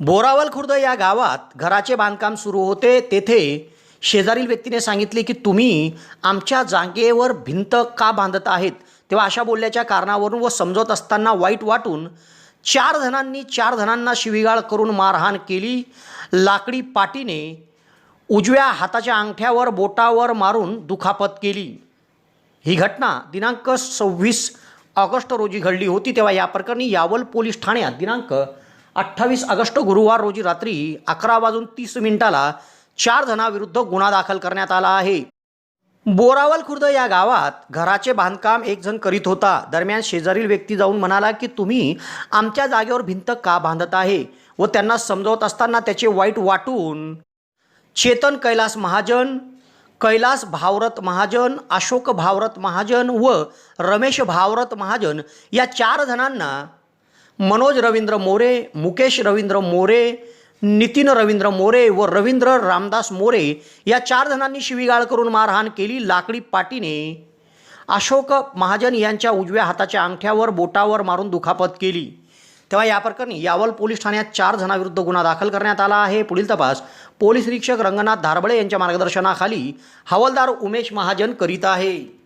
बोरावल खुर्द या गावात घराचे बांधकाम सुरू होते. तेथे शेजारील व्यक्तीने सांगितले की तुम्ही आमच्या जागेवर भिंत का बांधत आहेत? तेव्हा अशा बोलल्याच्या कारणावरून व समजवत असताना वाईट वाटून चार जणांनी चार जणांना शिवीगाळ करून मारहाण केली. लाकडी पाटीने उजव्या हाताच्या अंगठ्यावर बोटावर मारून दुखापत केली. ही घटना दिनांक सव्वीस ऑगस्ट रोजी घडली होती. तेव्हा या प्रकरणी यावल पोलीस ठाण्यात दिनांक अठ्ठावीस ऑगस्ट गुरुवार रोजी रात्री अकरा वाजून तीस मिनिटाला चार जणांविरुद्ध गुन्हा दाखल करण्यात आला आहे. बोरावल खुर्द या गावात घराचे बांधकाम एक जण करीत होता. दरम्यान शेजारील व्यक्ती जाऊन म्हणाला की तुम्ही आमच्या जागेवर भिंत का बांधत आहे? व त्यांना समजवत असताना त्याचे वाईट वाटून चेतन कैलास महाजन कैलास भावरत महाजन अशोक भावरत महाजन व रमेश भावरत महाजन या चार जणांना मनोज रवींद्र मोरे मुकेश रवींद्र मोरे नितीन रवींद्र मोरे व रवींद्र रामदास मोरे या चार जणांनी शिवीगाळ करून मारहाण केली. लाकडी पाटीने अशोक महाजन यांच्या उजव्या हाताच्या अंगठ्यावर बोटावर मारून दुखापत केली. तेव्हा या प्रकरणी यावल पोलीस ठाण्यात चार जणांविरुद्ध गुन्हा दाखल करण्यात आला आहे. पुढील तपास पोलीस निरीक्षक रंगनाथ धारबळे यांच्या मार्गदर्शनाखाली हवालदार उमेश महाजन करीत आहे.